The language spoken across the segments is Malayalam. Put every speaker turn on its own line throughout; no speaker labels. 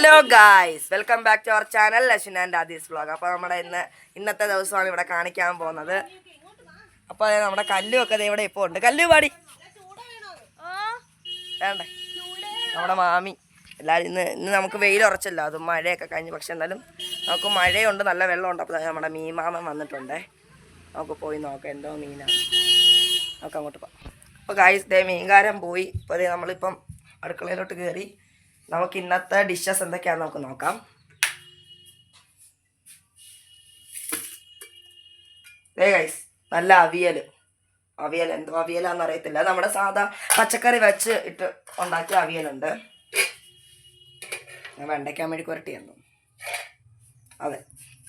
Hello guys welcome back to our channel Lakshman and Adi's vlog അപ്പോൾ നമ്മുടെ ഇന്ന് ഇന്നത്തെ ദിവസമാണ് ഇവിടെ കാണിക്കാൻ പോകുന്നത്. അപ്പോൾ നമ്മുടെ കല്ലുമൊക്കെ ഇവിടെ ഇപ്പോൾ ഉണ്ട്. കല്ലു പാടി. വേണ്ടേ? നമ്മുടെ മാമി. എല്ലാവരും ഇന്ന് ഇന്ന് നമുക്ക് വെയിൽ ഉറച്ചല്ലോ. അത് മഴയൊക്കെ കഴിഞ്ഞ്. പക്ഷെ എന്നാലും നമുക്ക് മഴയുണ്ട്. നല്ല വെള്ളമുണ്ട്. അപ്പോൾ നമ്മുടെ മീൻ മാമൻ വന്നിട്ടുണ്ടേ. നമുക്ക് പോയി നോക്കാം. എന്തോ മീനാണ് നമുക്ക് അങ്ങോട്ട് പോകാം. അപ്പോൾ ഗായ്സ് ദേ മീൻകാരൻ പോയി. ഇപ്പോൾ നമ്മളിപ്പം അടുക്കളയിലോട്ട് കയറി നമുക്ക് ഇന്നത്തെ ഡിഷസ് എന്തൊക്കെയാണെന്ന് നമുക്ക് നോക്കാം. ഗൈസ് നല്ല അവിയൽ. അവിയൽ എന്തോ അവിയലാന്ന് അറിയത്തില്ല. നമ്മുടെ സാധാ പച്ചക്കറി വെച്ച് ഇട്ട് ഉണ്ടാക്കിയ അവിയലുണ്ട്. വെണ്ടയ്ക്ക മെഴുക്ക് എന്തോ. അതെ.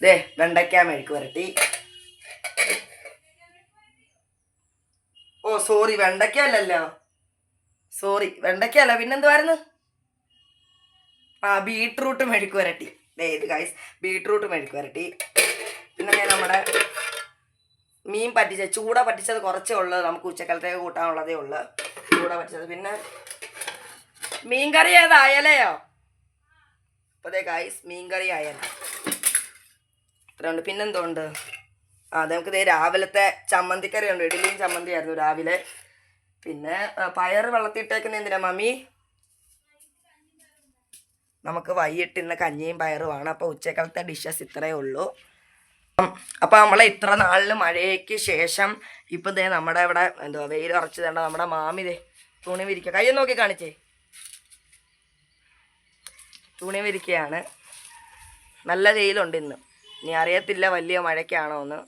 ദേ വെണ്ടയ്ക്ക മെഴുക്ക് വരട്ടി ഓ സോറി വെണ്ടയ്ക്ക അല്ലല്ലോ. സോറി വെണ്ടയ്ക്ക അല്ല പിന്നെന്തുവായിരുന്നു? ആ ബീട്രൂട്ട് മെഴുക്ക് വരട്ടി. ഇത് ഗൈസ് ബീട്രൂട്ട് മെഴുക്ക് വരട്ടി. പിന്നെ നമ്മുടെ മീൻ പറ്റിച്ച ചൂട പറ്റിച്ചത് കുറച്ചേ ഉള്ളൂ. നമുക്ക് ഉച്ചക്കാലത്തേക്ക് കൂട്ടാനുള്ളതേ ഉള്ളൂ. ചൂട പറ്റിച്ചത്. പിന്നെ മീൻ കറി ഏതാ? അയലയോ? അപ്പോൾ ദേ ഗൈസ് മീൻ കറി അയല. ഇത്രയുണ്ട്. പിന്നെന്തോണ്ട്? ആ നമുക്ക് ഇതേ രാവിലത്തെ ചമ്മന്തിക്കറി ഉണ്ട് ഇഡലിയും ചമ്മന്തിയായിരുന്നു രാവിലെ. പിന്നെ പയർ വെള്ളത്തിട്ടേക്കുന്ന എന്തിനാ മമ്മി? നമുക്ക് വൈകിട്ട് ഇന്ന് കഞ്ഞിയും പയറുമാണ് അപ്പോൾ ഉച്ചക്കാലത്തെ ഡിഷസ് ഇത്രയേ ഉള്ളൂ. അപ്പോൾ നമ്മൾ ഇത്ര നാളിൽ മഴയ്ക്ക് ശേഷം ഇപ്പം ദേ നമ്മുടെ ഇവിടെ എന്തുവാ വെയിൽ ഉറച്ചു തേണ്ട നമ്മുടെ മാമി ദേ തുണി വിരിക്കുക കൈ നോക്കി കാണിച്ചേ. തുണി വിരിക്കുകയാണ് നല്ല വെയിലുണ്ട് ഇന്ന്. ഇനി അറിയത്തില്ല വലിയ മഴയ്ക്കാണോ എന്ന്.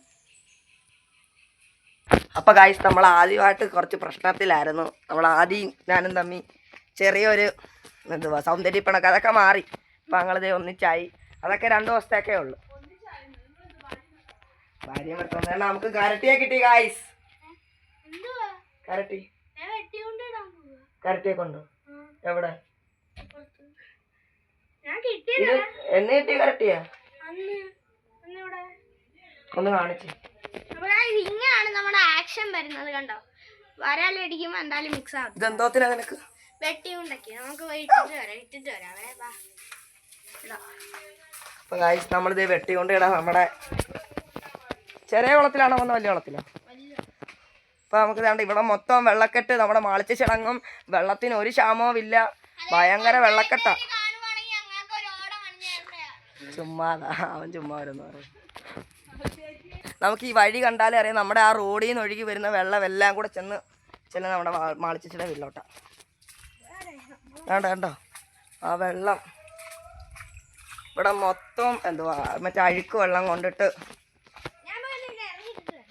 അപ്പോൾ കായ്സ് നമ്മൾ ആദ്യമായിട്ട് കുറച്ച് പ്രശ്നത്തിലായിരുന്നു. നമ്മൾ ആദ്യം ഞാനും തമ്മി ചെറിയൊരു എന്തുവാ സൗന്ദര്യപ്പണക്ക് അതൊക്കെ മാറി. അപ്പം ഞങ്ങളിത് ഒന്നിച്ചായി. അതൊക്കെ രണ്ട് ദിവസത്തേക്കേ ഉള്ളൂ. ഭാര്യ നമുക്ക് കരട്ടിയെ കിട്ടി
ഗായ്സ്?
കരട്ടി. കരട്ടിയെ കൊണ്ടോ? എവിടെ? ഇത് എന്ന് കിട്ടിയ കരട്ടിയാ? ഒന്ന് കാണിച്ചു.
ഇങ്ങനെയാണ് നമ്മുടെ ആക്ഷൻ വരുന്നത് കണ്ടോ? വരാലടിക്കുമ്പോ എന്തായാലും മിക്സ് ആകും
ഇതെന്തോത്തിനാ നിനക്ക്?
നമുക്ക് പോയി ഇട്ടിട്ട് വരാം ഇട്ടിട്ട് വരാവേ വാ.
അപ്പൊ ഗായ്സ് നമ്മളിത് വെട്ടിക്കൊണ്ട് ഇടാം നമ്മുടെ ചെറിയ കുളത്തിലാണോ വന്ന? വലിയ കുളത്തിലോ? അപ്പൊ നമുക്ക് വേണ്ട ഇവിടെ മൊത്തം വെള്ളക്കെട്ട്. നമ്മുടെ മാളിച്ച ചടങ്ങും വെള്ളത്തിന് ഒരു ക്ഷാമവും ഇല്ല. ഭയങ്കര വെള്ളക്കെട്ടാ. ചുമ്മാതാ. അവൻ ചുമ്മാ വരുന്നു നമുക്ക് ഈ വഴി കണ്ടാലേ അറിയാം. നമ്മുടെ ആ റോഡിൽ നിന്ന് ഒഴുകി വരുന്ന വെള്ളം എല്ലാം കൂടെ ചെന്ന് ചെല്ലുന്ന നമ്മുടെ മാളിച്ചിയുടെ വീട്ടിലോട്ടാ വേണ്ട കണ്ടോ ആ വെള്ളം ഇവിടെ മൊത്തം എന്തുവാ മറ്റേ അഴുക്ക് വെള്ളം കൊണ്ടിട്ട്.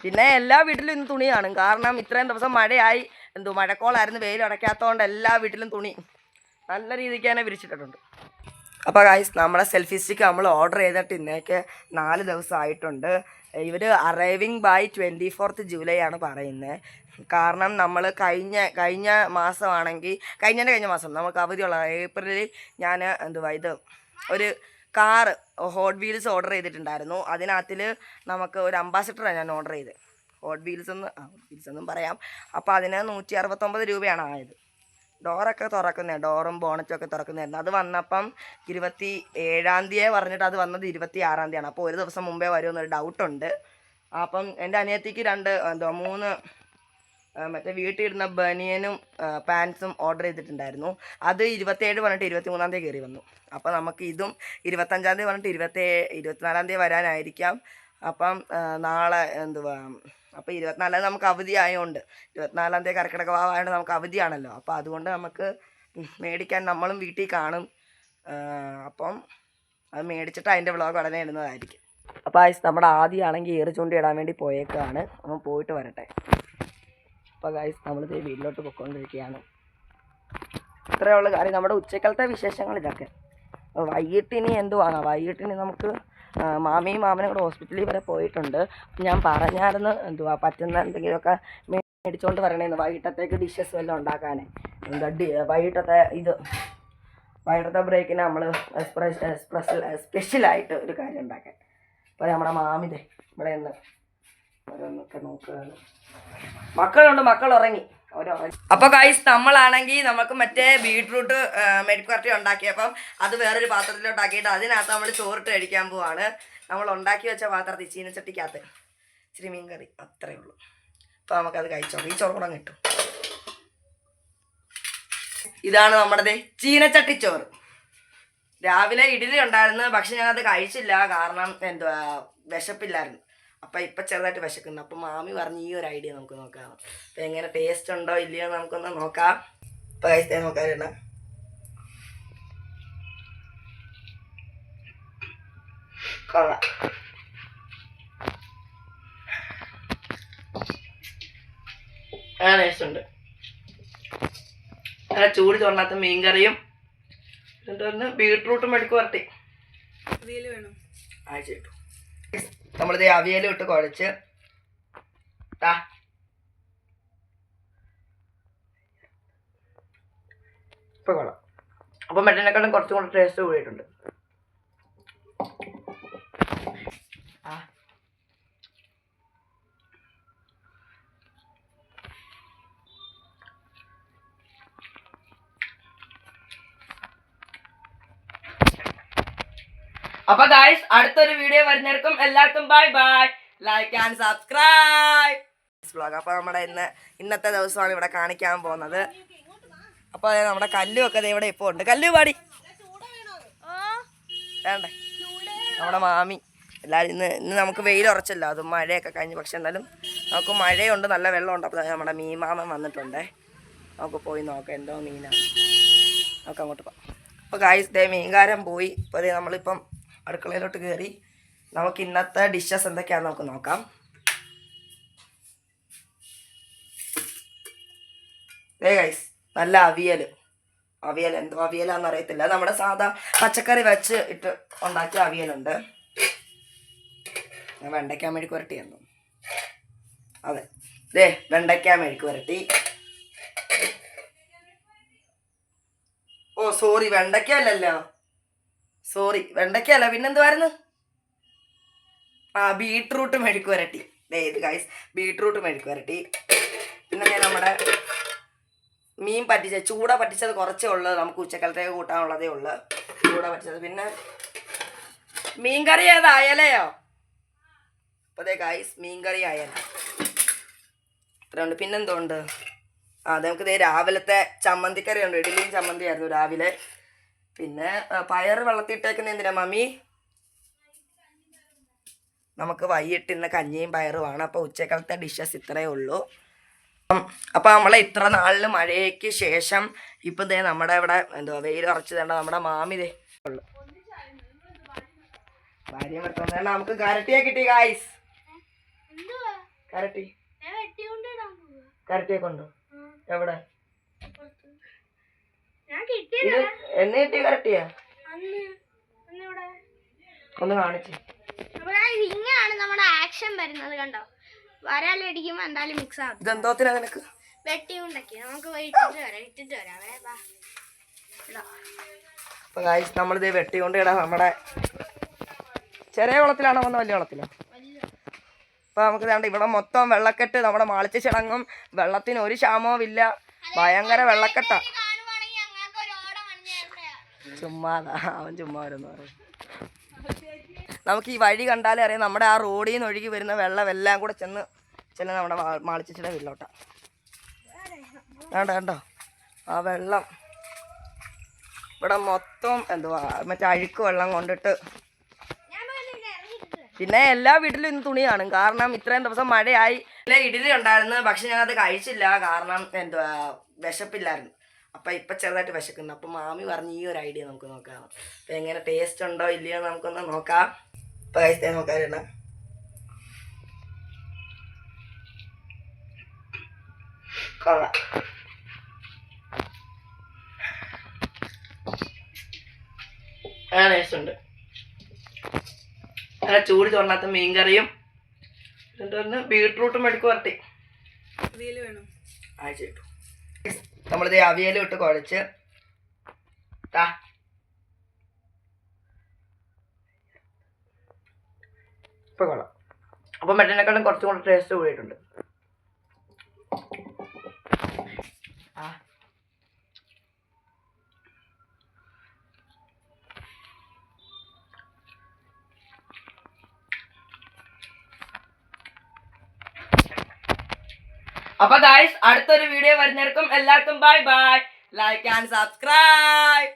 പിന്നെ എല്ലാ വീട്ടിലും ഇന്ന് തുണി കാണും. കാരണം ഇത്രയും ദിവസം മഴയായി. എന്തോ മഴക്കോളായിരുന്നു വെയിൽ അടയ്ക്കാത്തതുകൊണ്ട് എല്ലാ വീട്ടിലും തുണി നല്ല രീതിക്ക് തന്നെ വിരിച്ചിട്ടിട്ടുണ്ട്. അപ്പോൾ ഗായ്സ് നമ്മളെ സെൽഫി സ്റ്റിക്ക് നമ്മൾ ഓർഡർ ചെയ്തിട്ട് ഇന്നേക്ക് നാല് ദിവസം ആയിട്ടുണ്ട് ഇവർ arriving by twenty fourth July ആണ് പറയുന്നത് കാരണം നമ്മൾ കഴിഞ്ഞ കഴിഞ്ഞ മാസമാണെങ്കിൽ കഴിഞ്ഞതിന്റെ കഴിഞ്ഞ മാസം നമുക്ക് അവധിയുള്ള ഏപ്രിലിൽ ഞാൻ എന്തുവാ ഇത് ഒരു കാറ് ഹോട്ട് വീൽസ് ഓർഡർ ചെയ്തിട്ടുണ്ടായിരുന്നു. അതിനകത്തിൽ നമുക്ക് ഒരു അംബാസിഡറാണ് ഞാൻ ഓർഡർ ചെയ്തത് ഹോട്ട് വീൽസ് എന്ന് ആ ഹോട്ട് വീൽസ് എന്നും പറയാം. അപ്പോൾ അതിന് നൂറ്റി അറുപത്തൊമ്പത് രൂപയാണ് ആയത്. ഡോറൊക്കെ തുറക്കുന്നേ ഡോറും ബോണറ്റും ഒക്കെ തുറക്കുന്നതായിരുന്നു അത് വന്നപ്പം ഇരുപത്തി ഏഴാം തീയതി പറഞ്ഞിട്ട് അത് വന്നത് ഇരുപത്തി ആറാം തീയതിയാണ്. അപ്പോൾ ഒരു ദിവസം മുമ്പേ വരുമെന്നൊരു ഡൗട്ടുണ്ട്. അപ്പം എന്റെ അനിയത്തിക്ക് രണ്ട് എന്തോ മൂന്ന് മറ്റേ വീട്ടിൽ ഇടുന്ന ബനിയനും പാൻസും ഓർഡർ ചെയ്തിട്ടുണ്ടായിരുന്നു. അത് ഇരുപത്തേഴ് പറഞ്ഞിട്ട് ഇരുപത്തി മൂന്നാം തീയതി കയറി വന്നു. അപ്പോൾ നമുക്ക് ഇതും ഇരുപത്തഞ്ചാം തീയതി പറഞ്ഞിട്ട് ഇരുപത്തേ ഇരുപത്തിനാലാം തീയതി വരാനായിരിക്കാം. അപ്പം നാളെ എന്തുവാ അപ്പോൾ ഇരുപത്തിനാലാം നമുക്ക് അവധി ആയതുകൊണ്ട് ഇരുപത്തിനാലാം തീയതി കർക്കിടക വാവായതുകൊണ്ട് നമുക്ക് അവധിയാണല്ലോ. അപ്പോൾ അതുകൊണ്ട് നമുക്ക് മേടിക്കാൻ നമ്മളും വീട്ടിൽ കാണും. അപ്പം അത് മേടിച്ചിട്ട് അതിന്റെ വ്ളോഗ് ഉടനെ ഇടുന്നതായിരിക്കും. അപ്പോൾ ആയിസ് നമ്മുടെ ആദ്യമാണെങ്കിൽ ഏറ് ചൂണ്ടി ഇടാൻ വേണ്ടി പോയേക്കാണ്. അപ്പം പോയിട്ട് വരട്ടെ. അപ്പോൾ ഗൈസ് നമ്മളിത് വീട്ടിലോട്ട് പൊയ്ക്കൊണ്ടിരിക്കുകയാണ്. ഇത്രയുള്ള കാര്യം. നമ്മുടെ ഉച്ചക്കലത്തെ വിശേഷങ്ങൾ ഇതൊക്കെ. വൈകിട്ടിനി എന്തുവാണ്? വൈകിട്ട് ഇനി നമുക്ക് മാമിയും മാമനും കൂടെ ഹോസ്പിറ്റലിൽ വരെ പോയിട്ടുണ്ട്. ഞാൻ പറഞ്ഞായിരുന്നു എന്തുവാ പറ്റുന്ന എന്തെങ്കിലുമൊക്കെ മേടിച്ചുകൊണ്ട് വരണേന്ന്. വൈകിട്ടത്തേക്ക് ഡിഷസ് വല്ലതും ഉണ്ടാക്കാനേ. എന്താ വൈകിട്ടത്തെ ഇത് വൈകിട്ടത്തെ ബ്രേക്കിന് നമ്മൾ സ്പെഷ്യൽ സ്പെഷ്യലായിട്ട് ഒരു കാര്യം ഉണ്ടാക്കാൻ. അപ്പോൾ നമ്മുടെ മാമിതെ ഇവിടെ നിന്ന് ഓരോന്നൊക്കെ നോക്കുകയാണ്. മക്കളുണ്ട് മക്കൾ ഉറങ്ങി അപ്പൊ ഗൈസ് നമ്മളാണെങ്കിൽ നമുക്ക് മറ്റേ ബീട്രൂട്ട് മെഴുക്കുവരട്ടി ഉണ്ടാക്കിയപ്പം അത് വേറൊരു പാത്രത്തിലോട്ടാക്കിയിട്ട് അതിനകത്ത് നമ്മൾ ചോറിട്ട് കഴിക്കാൻ പോവാണ്. നമ്മൾ ഉണ്ടാക്കി വെച്ച പാത്രത്തിൽ ചീനച്ചട്ടിക്കകത്ത് ഇച്ചിരി മീൻ കറി അത്രേ ഉള്ളൂ. അപ്പൊ നമുക്കത് കഴിച്ചോളൂ. ഈ ചോറ് കൂടെ കിട്ടും ഇതാണ് നമ്മുടെ ദേ ചീനച്ചട്ടി ചോറ് രാവിലെ ഇഡലി ഉണ്ടായിരുന്നു പക്ഷെ ഞാനത് കഴിച്ചില്ല. കാരണം എന്തുവാ വിശപ്പില്ലായിരുന്നു. അപ്പം ഇപ്പം ചെറുതായിട്ട് വിശക്കുന്നു. അപ്പം മാമി പറഞ്ഞ ഈ ഒരു ഐഡിയ നമുക്ക് നോക്കാം. അപ്പം എങ്ങനെ ടേസ്റ്റ് ഉണ്ടോ ഇല്ലയോ നമുക്കൊന്ന് നോക്കാം. ഇപ്പം കഴിച്ചേ നോക്കാറുണ്ട് കൊള്ളാം. ആ ടേസ്റ്റ് ഉണ്ട്. ചൂട് ചോറിനകത്ത് മീൻകറിയും എന്നിട്ട് ബീട്രൂട്ടും മെടുക്ക് വേണം? ആഴ്ച കിട്ടും. നമ്മളിത് അവിയലും ഇട്ട് കുഴച്ച്. താ ഇപ്പൊ കൊള്ളാം. അപ്പം മറ്റേനെക്കാളും കുറച്ചും കൂടെ ടേസ്റ്റ് കൂടിയിട്ടുണ്ട്. അപ്പൊ ഗായ്സ് അടുത്തൊരു വീഡിയോ വരുന്നവർക്കും എല്ലാവർക്കും bye bye like and subscribe അപ്പൊ നമ്മുടെ ഇന്ന് ഇന്നത്തെ ദിവസമാണ് ഇവിടെ കാണിക്കാൻ പോകുന്നത്. അപ്പൊ അതെ നമ്മുടെ കല്ലും ഒക്കെ ഇവിടെ ഇപ്പൊ ഉണ്ട്. കല്ലു പാടി. വേണ്ടേ? നമ്മുടെ മാമി. എല്ലാവരും ഇന്ന് ഇന്ന് നമുക്ക് വെയിൽ ഉറച്ചല്ലോ. അതും മഴയൊക്കെ കഴിഞ്ഞ്. പക്ഷെ എന്തായാലും നമുക്ക് മഴയുണ്ട്. നല്ല വെള്ളമുണ്ട്. അപ്പോൾ നമ്മുടെ മീൻ മാമൻ വന്നിട്ടുണ്ടേ. നമുക്ക് പോയി നോക്കാം. എന്തോ മീനാണ് നമുക്ക് അങ്ങോട്ട് പോകാം അപ്പോൾ ഗായ്സ് ദേ മീൻകാരൻ പോയി. ഇപ്പോൾ ദേ നമ്മളിപ്പം അടുക്കളയിലോട്ട് കയറി നമുക്ക് ഇന്നത്തെ ഡിഷസ് എന്തൊക്കെയാണെന്ന് നമുക്ക് നോക്കാം. ദേ ഗൈസ് നല്ല അവിയൽ അവിയൽ എന്തോ അവിയലാന്ന് അറിയത്തില്ല. നമ്മുടെ സാധാ പച്ചക്കറി വെച്ച് ഇട്ട് ഉണ്ടാക്കിയ അവിയലുണ്ട്. വെണ്ടയ്ക്ക മെഴുക്ക് വരട്ടി എന്നു അതെ. ദേ വെണ്ടയ്ക്ക മെഴുക്ക് വരട്ടി. ഓ സോറി വെണ്ടയ്ക്ക അല്ലല്ലോ. സോറി വെണ്ടയ്ക്ക അല്ല പിന്നെന്തുവായിരുന്നു? ആ ബീട്രൂട്ട് മെഴുക്ക് വരട്ടി. ഇത് ഗൈസ് ബീട്രൂട്ട് മെഴുക്ക് വരട്ടി. പിന്നെ ഞാൻ നമ്മുടെ മീൻ പറ്റിച്ച ചൂട പറ്റിച്ചത് കുറച്ചേ ഉള്ളൂ. നമുക്ക് ഉച്ചക്കാലത്തേക്ക് കൂട്ടാനുള്ളതേ ഉള്ളൂ. ചൂട പറ്റിച്ചത്. പിന്നെ മീൻകറി ഏതാ? അയലയോ? അപ്പോൾ ദേ ഗൈസ് മീൻകറി അയല. ഇത്രയുണ്ട്. പിന്നെന്തോണ്ട്? ആ അത് നമുക്ക് ദേ രാവിലത്തെ ചമ്മന്തിക്കറി ഉണ്ട് ഇഡ്ഡലിയും ചമ്മന്തിയായിരുന്നു രാവിലെ. പിന്നെ പയർ പയറ് വെള്ളത്തിയിട്ടേക്കുന്ന എന്തിനാ മമ്മി? നമുക്ക് വൈകിട്ട് ഇന്ന് കഞ്ഞിയും ആണ്. അപ്പോൾ ഉച്ചക്കാലത്തെ ഡിഷസ് ഇത്രയേ ഉള്ളൂ. അപ്പോൾ നമ്മളെ ഇത്ര നാളിൽ മഴയ്ക്ക് ശേഷം ഇപ്പം ദേ നമ്മുടെ ഇവിടെ എന്തോ വെയിൽ ഉറച്ചു തേണ്ട നമ്മുടെ മാമി ദേ. ഉള്ളു ഭാര്യ നമുക്ക് കരട്ടിയെ കിട്ടി ഗായ്സ് കരട്ടി. കരട്ടിയെ കൊണ്ടു? എവിടെ? ഇത് എന്ന് ഒന്ന് കാണിച്ച്.
അപ്പൊ ഇങ്ങനെയാണ് നമ്മുടെ ആക്ഷൻ വരുന്നത് കണ്ടോ? വരാലടിക്കുമ്പോ എന്തായാലും മിക്സ് ആകും
ഇതെന്തോത്തിനാ നിനക്ക്?
വെട്ടി ഉണ്ടാക്കി നമുക്ക് പോയി ഇട്ടിട്ട് വരാം ഇട്ടിട്ട് വരാം. വേ, വാ. ഇതാ.
അപ്പൊ ഗായ്സ് നമ്മളിത് വെട്ടിക്കൊണ്ട് ഇടാം. നമ്മുടെ ചെറിയ കുളത്തിലാണോ വന്ന വലിയ കുളത്തിലോ?
അപ്പോൾ
അപ്പൊ നമുക്ക് വേണ്ട ഇവിടെ മൊത്തം വെള്ളക്കെട്ട് നമ്മുടെ മാളിച്ച ചടങ്ങും വെള്ളത്തിന് ഒരു ക്ഷാമവും ഇല്ല ഭയങ്കര വെള്ളക്കെട്ടാ. ചുമ്മാതാ അവൻ ചുമ്മാ വരുന്നു നമുക്ക് ഈ വഴി കണ്ടാലേ അറിയാം നമ്മുടെ ആ റോഡിൽ നിന്ന് ഒഴുകി വരുന്ന വെള്ളം എല്ലാം കൂടെ ചെന്ന് ചെല്ലുന്ന നമ്മുടെ മാളിച്ചിയുടെ വീട്ടിലോട്ടാ. വേണ്ട കണ്ടോ ആ വെള്ളം ഇവിടെ മൊത്തം എന്തുവാ മറ്റേ അഴുക്ക് വെള്ളം കൊണ്ടിട്ട് പിന്നെ എല്ലാ വീട്ടിലും ഇന്ന് തുണി കാണും കാരണം ഇത്രയും ദിവസം മഴയായി. ഇഡലി ഉണ്ടായിരുന്നു പക്ഷെ ഞാനത് കഴിച്ചില്ല. കാരണം എന്തുവാ വിശപ്പില്ലായിരുന്നു. അപ്പം ഇപ്പം ചെറുതായിട്ട് വിശക്കുന്നു. അപ്പം മാമി പറഞ്ഞ ഈ ഒരു ഐഡിയ നമുക്ക് നോക്കാം. അപ്പം എങ്ങനെ ടേസ്റ്റ് ഉണ്ടോ ഇല്ലയോ നമുക്കൊന്ന് നോക്കാം. ഇപ്പം നോക്കാറുണ്ട് കൊള്ളാം. ആ ടേസ്റ്റ് ഉണ്ട്. നല്ല ചൂട് ചോറിനകത്ത് മീൻകറിയും എന്നിട്ട് ബീട്രൂട്ടും എടുക്കും വരട്ടി ആഴ്ച കിട്ടും. നമ്മളിത് അവിയലും ഇട്ട് കുഴച്ച്. താ ഇപ്പൊ കൊള്ളാം. അപ്പം കുറച്ചും കൂടെ ടേസ്റ്റ് കൂടിയിട്ടുണ്ട്. അപ്പൊ ഗായ്സ് അടുത്തൊരു വീഡിയോ വരുന്നവർക്കും എല്ലാവർക്കും bye bye like and subscribe